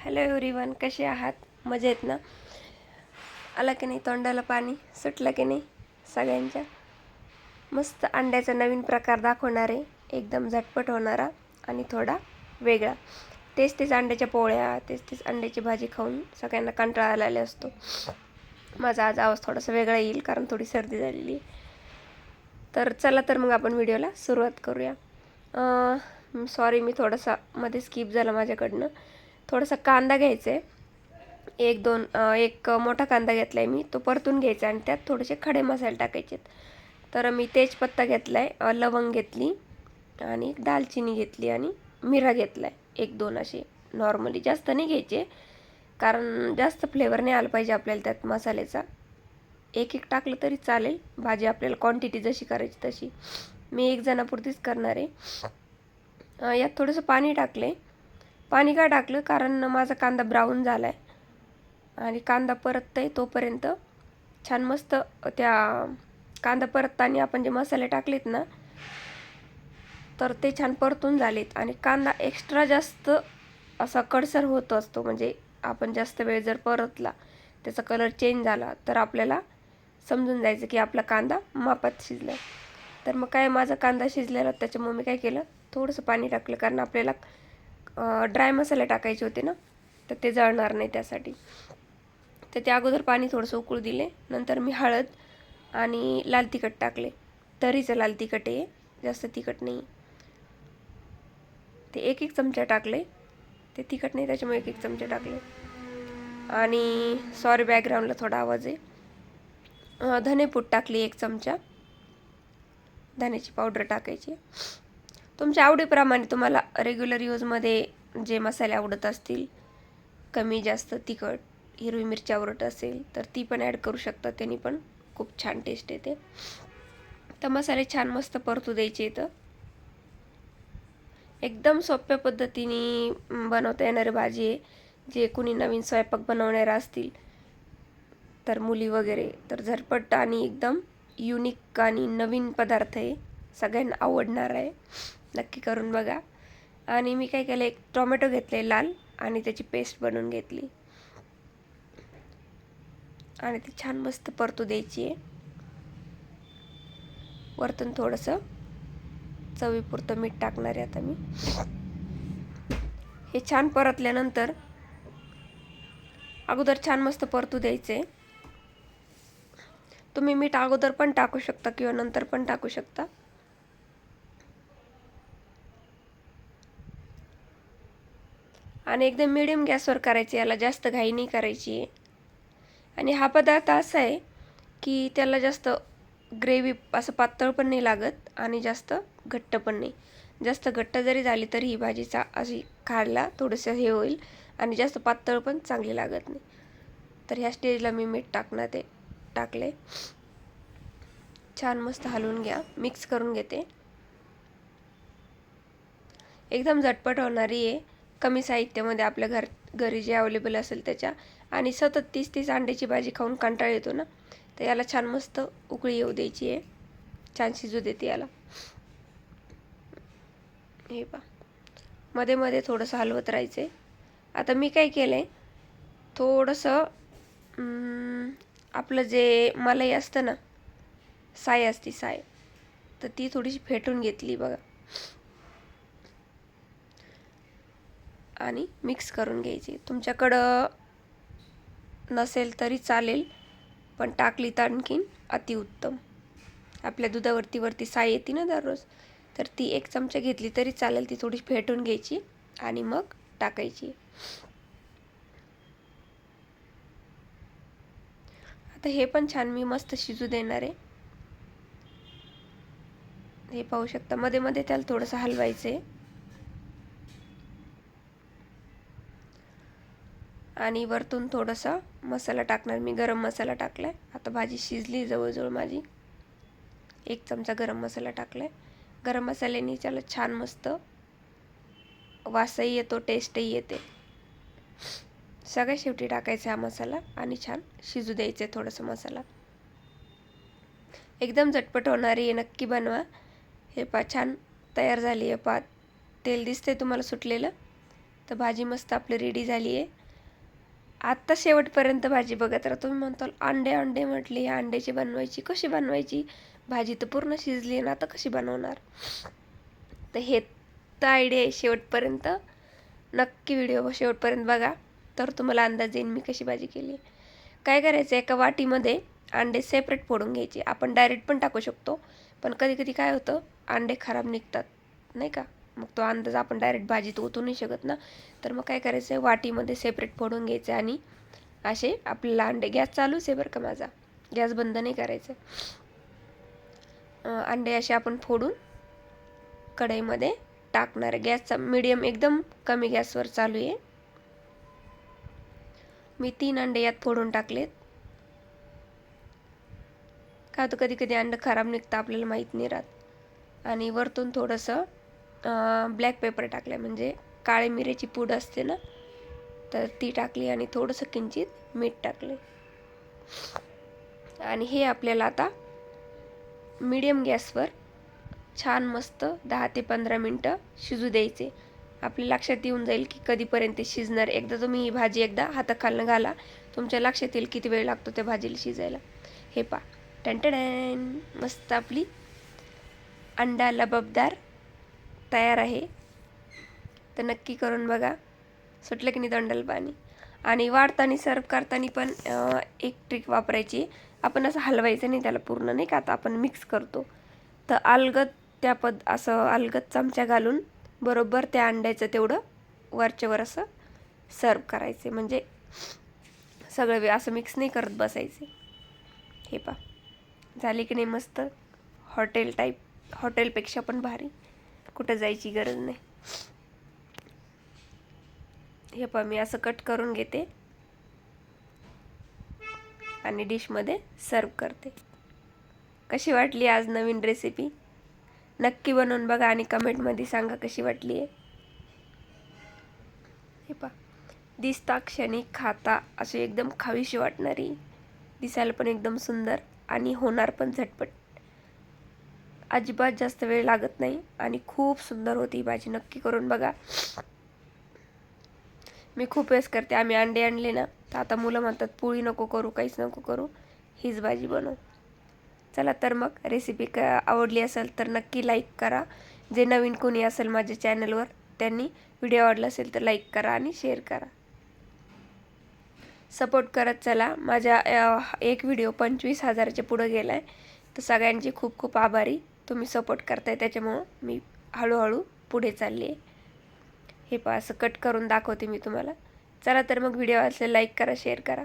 Hello everyone कसे आहात? मजेत ना? आला की नाही तोंडाला पाणी? सुटलं की नाही सगळ्यांच्या? मस्त अंड्याचा नवीन प्रकार दाखवणार आहे. एकदम झटपट होणारा आणि थोडा वेगळा. तेच तेच अंड्याच्या पोळ्या तेच तेच अंड्याची भाजी खाऊन सगळ्यांना कंटाळा आलेला असतो. माझा आज आवाज थोडासा वेगळा येईल कारण थोडी सर्दी झालेली आहे. तर चला तर मग आपण व्हिडिओला सुरुवात करूया. सॉरी मी थोडासा मध्ये स्किप झाला माझ्याकडनं. थोडासा कांदा घ्यायचा. आहे एक दोन एक मोठा कांदा घेतला आहे मी. तो परतून घ्यायचा आणि त्यात थोडेसे खडे मसाले टाकायचे तर मी तेजपत्ता घेतला आहे लवंग घेतली आणि दालचिनी घेतली आणि मिरा घेतला आहे एक दोन असे नॉर्मली जास्त नाही घ्यायचे कारण जास्त फ्लेवर नाही आला पाहिजे आपल्याला त्यात मसाल्याचा. एक एक टाकलं तरी चालेल. भाजी आपल्याला क्वांटिटी जशी करायची तशी. मी एक जणापुरतीच करणार आहे. यात थोडंसं पाणी टाकलं आहे पाणी का टाकलं? कारण माझा कांदा ब्राऊन झाला आहे आणि कांदा परततं आहे तोपर्यंत. छान मस्त त्या कांदा परतताना आपण जे मसाले टाकलेत ना तर ते छान परतून झालेत. आणि कांदा एक्स्ट्रा जास्त असा कडसर होत असतो. म्हणजे आपण जास्त वेळ जर परतला त्याचा कलर चेंज झाला तर आपल्याला समजून जायचं की आपला कांदा मापात शिजला तर मग काय माझा कांदा शिजलेला त्याच्यामुळे मी काय केलं? थोडंसं पाणी टाकलं. कारण आपल्याला ड्राय मसाले टाकायचे होते ना तर ते जळणार नाही त्यासाठी. तर त्या अगोदर पाणी थोडंसं उकळू दिले नंतर मी हळद आणि लाल तिखट टाकले. तरीचं लाल तिखट आहे जास्त तिखट नाही. ते एक एक चमचा टाकले. ते तिखट नाही त्याच्यामुळे एक एक चमचे टाकले. आणि सॉरी बॅकग्राऊंडला थोडा आवाज आहे. धनेपूट धनेपूड टाकली एक चमचा. धण्याची पावडर टाकायची. तुमच्या आवडीप्रमाणे तुम्हाला रेग्युलर यूजमध्ये जे मसाले आवडत असतील कमी जास्त तिखट हिरवी मिरची आवडत असेल तर ती पण ॲड करू शकता. त्यांनी पण खूप छान टेस्ट येते. तर मसाले छान मस्त परतू द्यायचे इथं. एकदम सोप्या पद्धतीने बनवता येणारी भाजी आहे. जे कुणी नवीन स्वयंपाक बनवणाऱ्या असतील तर मुली वगैरे तर झटपट आणि एकदम युनिक आणि नवीन पदार्थ आहे. सगळ्यांना आवडणार आहे. नक्की करून बघा. आणि मी काय केलं एक टोमॅटो घेतले लाल आणि त्याची पेस्ट बनवून घेतली. आणि ती छान मस्त परतू द्यायची आहे. वरतून थोडंसं चवीपुरतं मीठ टाकणार आहे आता मी. हे छान परतल्यानंतर अगोदर छान मस्त परतू द्यायचे. तुम्ही मीठ अगोदर पण टाकू शकता किंवा नंतर पण टाकू शकता. आणि एकदम मिडियम गॅसवर करायचे याला जास्त घाई नाही करायची. आहे आणि हा पदार्थ असा आहे की त्याला जास्त ग्रेव्ही असं पातळ पण नाही लागत आणि जास्त घट्ट पण नाही. जास्त घट्ट जरी झाली तरी ही भाजीचा अशी खायला थोडंसं हे होईल आणि जास्त पातळ पण चांगली लागत नाही. तर ह्या स्टेजला मी मीठ टाकणार ते टाकले. छान मस्त हलवून घ्या. मिक्स करून घेते. एकदम झटपट होणारी आहे. कमी साहित्यामध्ये आपल्या घर घरी जे अवेलेबल असेल त्याच्या आणि सतत तीस तीस अंड्याची भाजी खाऊन कंटाळ येतो ना तर याला छान मस्त उकळी येऊ द्यायची आहे. छान शिजू देते याला. हे पा मध्ये मध्ये थोडंसं हलवत राहायचं आहे आता मी काय केलं आहे थोडंसं आपलं जे मलाई असतं ना साय असती साय तर ती थोडीशी फेटून घेतली बघा. आणि मिक्स करून घ्यायची. तुमच्याकडं नसेल तरी चालेल पण टाकली तर आणखीन अतिउत्तम आपल्या दुधावरती वरती साय येते ना दररोज तर ती एक चमचा घेतली तरी चालेल ती थोडी फेटून घ्यायची आणि मग टाकायची. आता हे पण छान मी मस्त शिजू देणार आहे. हे पाहू शकता मध्ये मध्ये त्याला थोडंसं हलवायचं आहे आणि वरतून थोडासा मसाला टाकणार. मी गरम मसाला टाकलाय. आता भाजी शिजली जवळजवळ माझी. एक चमचा गरम मसाला टाकलाय. गरम मसाल्याने त्याला छान मस्त वासही येतो टेस्टही येते. सगळ्या शेवटी टाकायचा हा मसाला आणि छान शिजू द्यायचे थोडंसं मसाला. एकदम झटपट होणारी आहे नक्की बनवा. हे पा छान तयार झाली आहे पा तेल दिसते तुम्हाला सुटलेलं. तर भाजी मस्त आपली रेडी झाली आहे. आत्ता शेवटपर्यंत भाजी बघत राहा. तुम्ही म्हणताल अंडे अंडे म्हटले अंड्याची बनवायची कशी बनवायची? भाजी तर पूर्ण शिजली आहे ना आता कशी बनवणार? तर हे तर आयडिया आहे शेवटपर्यंत. नक्की व्हिडिओ शेवटपर्यंत बघा. तर तुम्हाला अंदाज येईल मी कशी भाजी केली. काय करायचं एका वाटीमध्ये अंडे सेपरेट फोडून घ्यायचे. आपण डायरेक्ट पण टाकू शकतो. पण कधी कधी काय होतं अंडे खराब निघतात. नाही का? मग तो अंदाज आपण डायरेक्ट भाजीत ओतू नाही शकत ना. तर मग काय करायचं आहे वाटीमध्ये सेपरेट फोडून घ्यायचं आणि असे आपल्याला अंडे गॅस चालूच आहे बरं का माझा. गॅस बंद नाही करायचं. अंडे असे आपण फोडून कढईमध्ये टाकणार गॅसचा मीडियम एकदम कमी गॅसवर चालू आहे. मी तीन अंडे यात फोडून टाकलेत. का तर कधी कधी अंडं खराब निघतं आपल्याला माहीत नाही राहत. आणि वरतून थोडंसं ब्लॅक पेपर टाकलं म्हणजे काळे मिऱ्याची पूड असते ना तर ती टाकली आणि थोडंसं किंचित मीठ टाकले आणि हे आपल्याला आता मीडियम गॅसवर छान मस्त दहा ते पंधरा मिनटं शिजू द्यायचे. आपल्या लक्षात येऊन जाईल की कधीपर्यंत ते शिजणार. एकदा तुम्ही ही भाजी एकदा हाताखालनं घाला. तुमच्या लक्षात येईल किती वेळ लागतो त्या भाजीला शिजायला. हे पा टँटडॅन मस्त आपली अंडा लबबदार तयार आहे. तर नक्की करून बघा. सुटलं की नाही तोंडाला पाणी. आणि वाढताना सर्व करताना पण एक ट्रिक वापरायची. आपण असं हलवायचं नाही त्याला पूर्ण नाही का? आता आपण मिक्स करतो. तर अलगद त्या पद असं अलगद चमचा घालून बरोबर त्या अंड्याचं तेवढं वरच्यावर असं सर्व करायचे. म्हणजे सगळं असं मिक्स नाही करत बसायचे. हे पा झाली की नाही मस्त? हॉटेल टाईप हॉटेलपेक्षा पण भारी. कुठं जायची गरज नाही. हे पहा मी असं कट करून घेते. आणि डिशमध्ये सर्व करते. कशी वाटली आज नवीन रेसिपी नक्की बनवून बघा आणि कमेंटमध्ये सांगा कशी वाटली आहे. हे पा दिसता क्षणी खाता अशी एकदम खावीशी वाटणारी. दिसायला पण एकदम सुंदर आणि होणार पण झटपट. अजिबात जास्त वेळ लागत नाही आणि खूप सुंदर होती ही भाजी. नक्की करून बघा. मी खूप वेळेस करते. आम्ही अंडे आणले ना तर आता मुलं म्हणतात पोळी नको करू काहीच नको करू. हीच भाजी बनव. चला तर मग रेसिपी क आवडली असेल तर नक्की लाईक करा. जे नवीन कोणी असेल माझ्या चॅनलवर त्यांनी व्हिडिओ आवडला असेल तर लाईक करा आणि शेअर करा. सपोर्ट करत चला. माझ्या एक व्हिडिओ पंचवीस हजाराच्या पुढं गेला आहे तर सगळ्यांचे खूप खूप आभारी. तुम्ही सपोर्ट करताय त्याच्यामुळं मी हळूहळू पुढे चालली आहे. हे पहा असं कट करून दाखवते मी तुम्हाला. चला तर मग व्हिडिओ असले लाईक करा शेअर करा.